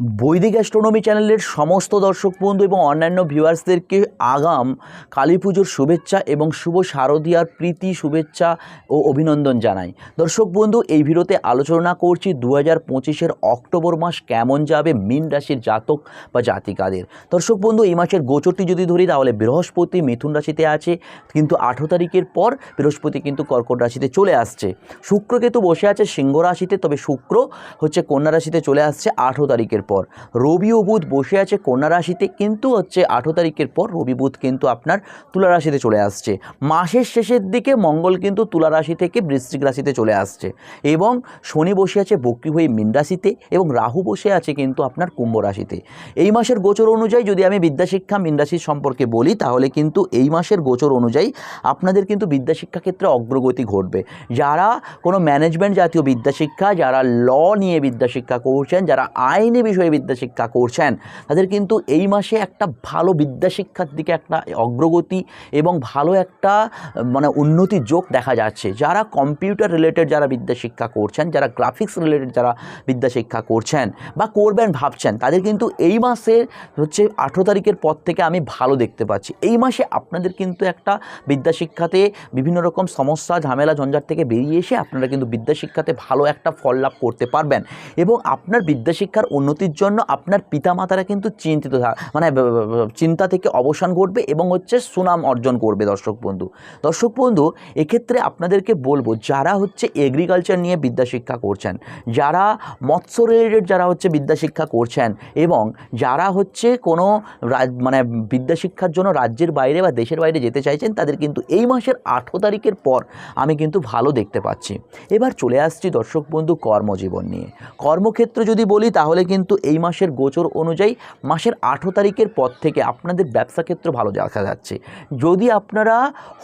বৈদিক অ্যাস্ট্রোনমি চ্যানেলের সমস্ত দর্শক বন্ধু এবং অন্যান্য ভিউয়ার্সদেরকে আগাম কালী পুজোর শুভেচ্ছা এবং শুভ শারদীয়ার প্রীতি, শুভেচ্ছা ও অভিনন্দন জানাই। দর্শক বন্ধু, এই ভিডিওতে আলোচনা করছি দু হাজার পঁচিশের অক্টোবর মাস কেমন যাবে, মীন রাশির জাতক বা জাতিকাদের। দর্শক বন্ধু, এই মাসের গোচরটি যদি ধরি, তাহলে বৃহস্পতি মিথুন রাশিতে আছে, কিন্তু আঠেরো তারিখের পর বৃহস্পতি কিন্তু কর্কট রাশিতে চলে আসছে। শুক্র কিন্তু বসে আছে সিংহ রাশিতে, তবে শুক্র হচ্ছে কন্যা রাশিতে চলে আসছে আঠেরো তারিখের পর। রবি ও বুধ বসে আছে কন্যা রাশিতে, কিন্তু হচ্ছে আঠেরো তারিখের পর রবি বুধ কিন্তু আপনার তুলা রাশিতে চলে আসছে। মাসের শেষের দিকে মঙ্গল কিন্তু তুলা রাশি থেকে বৃশ্চিক রাশিতে চলে আসছে এবং শনি বসে আছে বক্রি হয়ে মীন রাশিতে এবং রাহু বসে আছে কিন্তু আপনার কুম্ভ রাশিতে। এই মাসের গোচর অনুযায়ী যদি আমি বিদ্যাশিক্ষা মীন রাশির সম্পর্কে বলি, তাহলে কিন্তু এই মাসের গোচর অনুযায়ী আপনাদের কিন্তু বিদ্যাশিক্ষা ক্ষেত্রে অগ্রগতি ঘটবে। যারা কোনো ম্যানেজমেন্ট জাতীয় বিদ্যাশিক্ষা, যারা ল নিয়ে বিদ্যাশিক্ষা করছেন, যারা আইনি বিষয়ে বিদ্যাশিক্ষা করছেন। তাদের কিন্তু এই মাসে একটা ভালো বিদ্যাশিক্ষার দিকে একটা অগ্রগতি এবং ভালো একটা মানে উন্নতির যোগ দেখা যাচ্ছে। যারা কম্পিউটার রিলেটেড যারা বিদ্যাশিক্ষা করছেন, যারা গ্রাফিক্স রিলেটেড যারা বিদ্যাশিক্ষা করছেন বা করবেন ভাবছেন, তাদের কিন্তু এই মাসে হচ্ছে আঠেরো তারিখের পর থেকে আমি ভালো দেখতে পাচ্ছি। এই মাসে আপনাদের কিন্তু একটা বিদ্যাশিক্ষাতে বিভিন্ন রকম সমস্যা, ঝামেলা, ঝঞ্ঝাট থেকে বেরিয়ে এসে আপনারা কিন্তু বিদ্যাশিক্ষাতে ভালো একটা ফল লাভ করতে পারবেন এবং আপনার বিদ্যাশিক্ষার উন্নতির জন্য আপনার পিতামাতারা কিন্তু চিন্তিত মানে চিন্তা থেকে অবসান ঘটবে এবং হচ্ছে সুনাম অর্জন করবে দর্শক বন্ধু। দর্শক বন্ধু, এক্ষেত্রে আপনাদেরকে বলব, যারা হচ্ছে এগ্রিকালচার নিয়ে বিদ্যাশিক্ষা করছেন, যারা মৎস্য রিলেটেড যারা হচ্ছে বিদ্যাশিক্ষা করছেন এবং যারা হচ্ছে কোনো মানে বিদ্যাশিক্ষার জন্য রাজ্যের বাইরে বা দেশের বাইরে যেতে চাইছেন, তাদের কিন্তু এই মাসের আঠেরো তারিখের পর আমি কিন্তু ভালো দেখতে পাচ্ছি। এবার চলে আসছি দর্শক বন্ধু কর্মজীবন নিয়ে। কর্মক্ষেত্র যদি বলি, তাহলে কিন্তু এই মাসের গোচর অনুযায়ী মাসের আঠেরো তারিখের পর থেকে আপনাদের ব্যবসা ক্ষেত্র ভালো দেখা যাচ্ছে। যদি আপনারা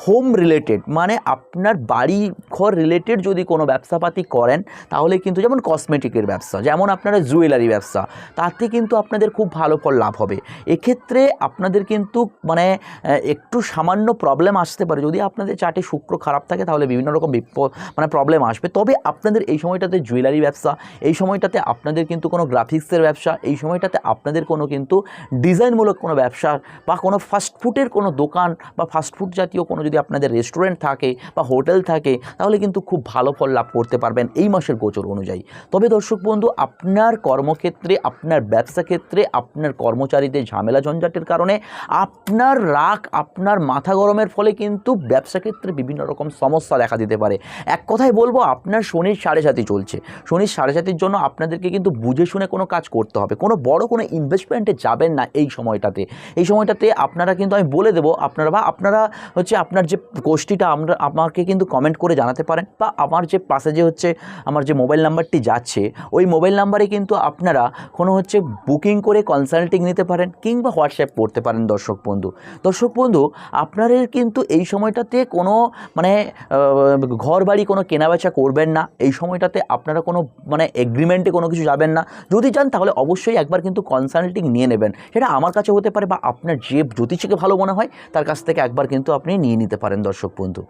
হোম রিলেটেড মানে আপনার বাড়ি ঘর রিলেটেড যদি কোনো ব্যবসাপাতি করেন, তাহলে কিন্তু যেমন কসমেটিকের ব্যবসা, যেমন আপনারা জুয়েলারি ব্যবসা, তাতে কিন্তু আপনাদের খুব ভালো ফল লাভ হবে। এক্ষেত্রে আপনাদের কিন্তু মানে একটু সামান্য প্রবলেম আসতে পারে। যদি আপনাদের চাটে শুক্র খারাপ থাকে, তাহলে বিভিন্ন রকম বিপদ মানে প্রবলেম আসবে। তবে আপনাদের এই সময়টাতে জুয়েলারি ব্যবসা, এই সময়টাতে আপনাদের কিন্তু কোনো গ্রাফিক্সের ব্যবসা, এই সময়টাতে আপনাদের কোনো কিন্তু ডিজাইনমূলক কোনো ব্যবসা বা কোনো ফাস্টফুডের কোনো দোকান বা ফাস্টফুড জাতীয় কোনো যদি আপনাদের রেস্টুরেন্ট থাকে বা হোটেল থাকে, তাহলে কিন্তু খুব ভালো ফল লাভ করতে পারবেন এই মাসের গোচর অনুযায়ী। তবে দর্শক বন্ধু, আপনার কর্মক্ষেত্রে, আপনার ব্যবসা ক্ষেত্রে, আপনার কর্মচারীদের ঝামেলা ঝঞ্ঝাটের কারণে আপনার রাগ, আপনার মাথা গরমের ফলে কিন্তু ব্যবসা ক্ষেত্রে বিভিন্ন রকম সমস্যা দেখা দিতে পারে। এক কথায় বলব, আপনার শনির সাড়ে সাথী চলছে। শনির সাড়ে সাতির জন্য আপনাদেরকে কিন্তু বুঝে শুনে কোনো কাজ করতে হবে। কোনো বড় কোনো ইনভেস্টমেন্টে যাবেন না এই সময়টাতে। এই সময়টাতে আপনারা কিন্তু আমি বলে দেবো, আপনারা বা আপনারা হচ্ছে আপনার যে গোষ্ঠীটা আমরা, আমাকে কিন্তু কমেন্ট করে জানাতে পারেন বা আমার যে পাশে যে হচ্ছে আমার যে মোবাইল নাম্বারটি যাচ্ছে, ওই মোবাইল নাম্বারে কিন্তু আপনারা কোনো হচ্ছে বুকিং করে কনসাল্টিং নিতে পারেন কিংবা হোয়াটসঅ্যাপ করতে পারেন দর্শক বন্ধু। দর্শক বন্ধু, আপনাদের কিন্তু এই সময়টাতে কোনো মানে ঘর বাড়ি কোনো কেনাবেচা করবেন না। এই সময়টাতে আপনারা কোনো মানে এগ্রিমেন্টে কোনো কিছু যাবেন না। যদি যান তাহলে অবশ্যই একবার কিন্তু কনসাল্টিং নিয়ে নেবেন। সেটা আমার কাছে হতে পারে বা আপনার যে জ্যোতিষীকে ভালো মনে হয়, তার কাছ থেকে একবার কিন্তু আপনি নিয়ে নিতে পারেন দর্শক বন্ধু।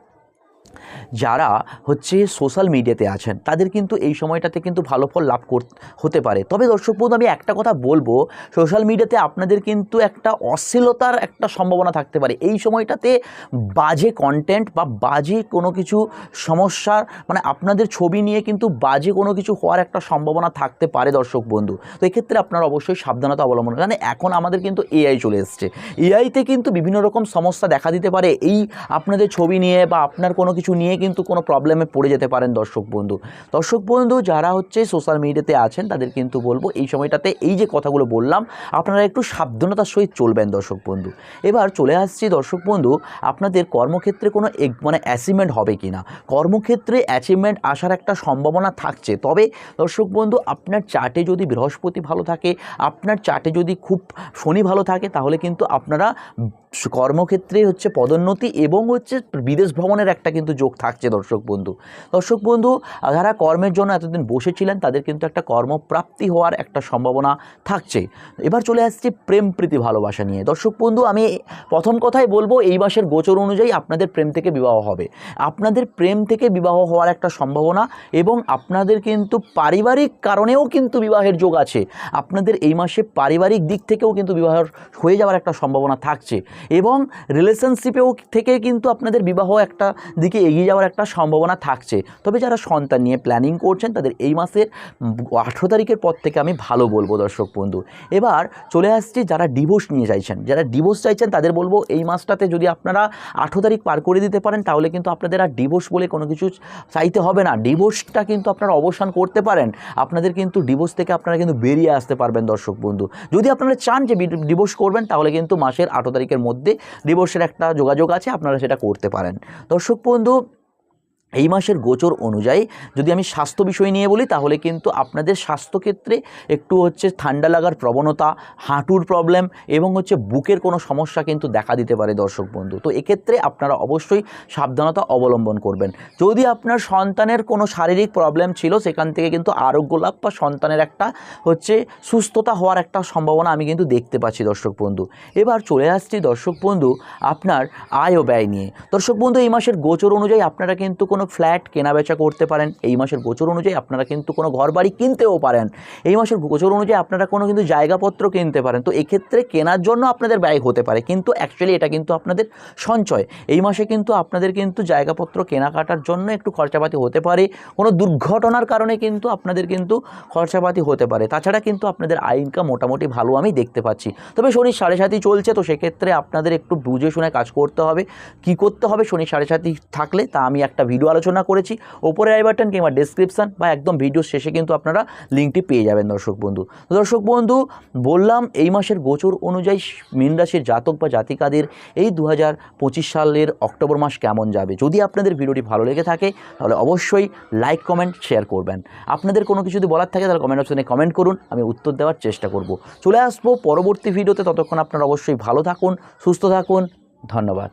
যারা হচ্ছে সোশ্যাল মিডিয়াতে আছেন, তাদের কিন্তু এই সময়টাতে কিন্তু ভালো ফল লাভ কর, হতে পারে। তবে দর্শক বন্ধু, আমি একটা কথা বলব সোশ্যাল মিডিয়াতে আপনাদের কিন্তু একটা অশ্লীলতার একটা সম্ভাবনা থাকতে পারে। এই সময়টাতে বাজে কন্টেন্ট বা বাজে কোনো কিছু সমস্যার মানে আপনাদের ছবি নিয়ে কিন্তু বাজে কোনো কিছু হওয়ার একটা সম্ভাবনা থাকতে পারে দর্শক বন্ধু। তো এক্ষেত্রে আপনারা অবশ্যই সাবধানতা অবলম্বন। কারণ এখন আমাদের কিন্তু এআই চলে এসছে। এআইতে কিন্তু বিভিন্ন রকম সমস্যা দেখা দিতে পারে। এই আপনাদের ছবি নিয়ে বা আপনার কোনো কিছু নিয়ে কিন্তু কোনো প্রবলেমে পড়ে যেতে পারেন দর্শক বন্ধু। দর্শক বন্ধু, যারা হচ্ছে সোশ্যাল মিডিয়াতে আছেন, তাদের কিন্তু বলব এই সময়টাতে এই যে কথাগুলো বললাম, আপনারা একটু সাবধানতার সহিত চলবেন দর্শক বন্ধু। এবার চলে আসছি দর্শক বন্ধু, আপনাদের কর্মক্ষেত্রে কোনো মানে অ্যাচিভমেন্ট হবে কি না কর্মক্ষেত্রে অ্যাচিভমেন্ট আসার একটা সম্ভাবনা থাকছে, তবে দর্শক বন্ধু, আপনার চার্টে যদি বৃহস্পতি ভালো থাকে, আপনার চার্টে যদি খুব শনি ভালো থাকে, তাহলে কিন্তু আপনারা কর্মক্ষেত্রে হচ্ছে পদোন্নতি এবং হচ্ছে বিদেশ ভ্রমণের একটা কিন্তু যোগ থাকছে দর্শক বন্ধু। দর্শক বন্ধু, যারা কর্মের জন্য এতদিন বসেছিলেন, তাদের কিন্তু একটা কর্মপ্রাপ্তি হওয়ার একটা সম্ভাবনা থাকছে। এবার চলে আসছি প্রেম, প্রীতি, ভালোবাসা নিয়ে। দর্শক বন্ধু, আমি প্রথম কথাই বলব, এই মাসের গোচর অনুযায়ী আপনাদের প্রেম থেকে বিবাহ হবে। আপনাদের প্রেম থেকে বিবাহ হওয়ার একটা সম্ভাবনা এবং আপনাদের কিন্তু পারিবারিক কারণেও কিন্তু বিবাহের যোগ আছে। আপনাদের এই মাসে পারিবারিক দিক থেকেও কিন্তু বিবাহ হয়ে যাওয়ার একটা সম্ভাবনা থাকছে এবং রিলেশনশিপেও থেকে কিন্তু আপনাদের বিবাহ একটা দিকে এগিয়ে যাওয়ার একটা সম্ভাবনা থাকছে। তবে যারা সন্তান নিয়ে প্ল্যানিং করছেন, তাদের এই মাসের আঠেরো তারিখের পর থেকে আমি ভালো বলব দর্শক বন্ধু। এবার চলে আসছি যারা ডিভোর্স নিয়ে চাইছেন। যারা ডিভোর্স চাইছেন, তাদের বলব এই মাসটাতে যদি আপনারা আঠেরো তারিখ পার করে দিতে পারেন, তাহলে কিন্তু আপনাদের আর ডিভোর্স বলে কোনো কিছু চাইতে হবে না। ডিভোর্সটা কিন্তু আপনারা অবসান করতে পারেন। আপনাদের কিন্তু ডিভোর্স থেকে আপনারা কিন্তু বেরিয়ে আসতে পারবেন দর্শক বন্ধু। যদি আপনারা চান যে ডিভোর্স করবেন, তাহলে কিন্তু মাসের আঠেরো তারিখের মধ্যে ডিভোর্সের একটা যোগাযোগ আছে, আপনারা সেটা করতে পারেন। দর্শক বন্ধু mundo এই মাসের গোচর অনুযায়ী যদি আমি স্বাস্থ্য বিষয় নিয়ে বলি, তাহলে কিন্তু আপনাদের স্বাস্থ্যক্ষেত্রে একটু হচ্ছে ঠান্ডা লাগার প্রবণতা, হাঁটুর প্রবলেম এবং হচ্ছে বুকের কোনো সমস্যা কিন্তু দেখা দিতে পারে দর্শক বন্ধু। তো এক্ষেত্রে আপনারা অবশ্যই সাবধানতা অবলম্বন করবেন। যদি আপনার সন্তানের কোনো শারীরিক প্রবলেম ছিল, সেখান থেকে কিন্তু আরোগ্য লাভ বা সন্তানের একটা হচ্ছে সুস্থতা হওয়ার একটা সম্ভাবনা আমি কিন্তু দেখতে পাচ্ছি দর্শক বন্ধু। এবার চলে আসছি দর্শক বন্ধু, আপনার আয় ও ব্যয় নিয়ে। দর্শক বন্ধু, এই মাসের গোচর অনুযায়ী আপনারা কিন্তু কোনো ফ্ল্যাট কেনাবেচা করতে পারেন, এই মাসের গোচর অনুযায়ী আপনারা কিন্তু কোনো ঘর বাড়ি কিনতেও পারেন। এই মাসের গোচর অনুযায়ী আপনারা কোনো কিন্তু জায়গাপত্র কিনতে পারেন। তো এক্ষেত্রে কেনার জন্য আপনাদের ব্যয় হতে পারে, কিন্তু অ্যাকচুয়ালি এটা কিন্তু আপনাদের সঞ্চয়। এই মাসে কিন্তু আপনাদের কিন্তু জায়গাপত্র কেনাকাটার জন্য একটু খরচাপাতি হতে পারে। কোনো দুর্ঘটনার কারণে কিন্তু আপনাদের কিন্তু খরচাপাতি হতে পারে। তাছাড়া কিন্তু আপনাদের আয় ইনকাম মোটামুটি ভালো আমি দেখতে পাচ্ছি। তবে শনি সাড়ে সাতই চলছে, তো সেক্ষেত্রে আপনাদের একটু বুঝে শুনে কাজ করতে হবে। কি করতে হবে শনি সাড়ে সাতই থাকলে তা আমি একটা ভিডিও আলোচনা করেছি। ওপরে আই বাটন কিংবা ডেসক্রিপশান বা একদম ভিডিও শেষে কিন্তু আপনারা লিঙ্কটি পেয়ে যাবেন দর্শক বন্ধু। দর্শক বন্ধু, বললাম এই মাসের গোচর অনুযায়ী মীন জাতক বা জাতিকাদের এই দু হাজার পঁচিশ সালের অক্টোবর মাস কেমন যাবে? যদি আপনাদের ভিডিওটি ভালো লেগে থাকে, তাহলে অবশ্যই লাইক কমেন্ট শেয়ার করবেন। আপনাদের কোনো কিছু যদি বলার থাকে, তাহলে কমেন্ট অপশনে কমেন্ট করুন, আমি উত্তর দেওয়ার চেষ্টা করব। চলে আসব পরবর্তী ভিডিওতে ততক্ষণ আপনারা অবশ্যই ভালো থাকুন, সুস্থ থাকুন, ধন্যবাদ।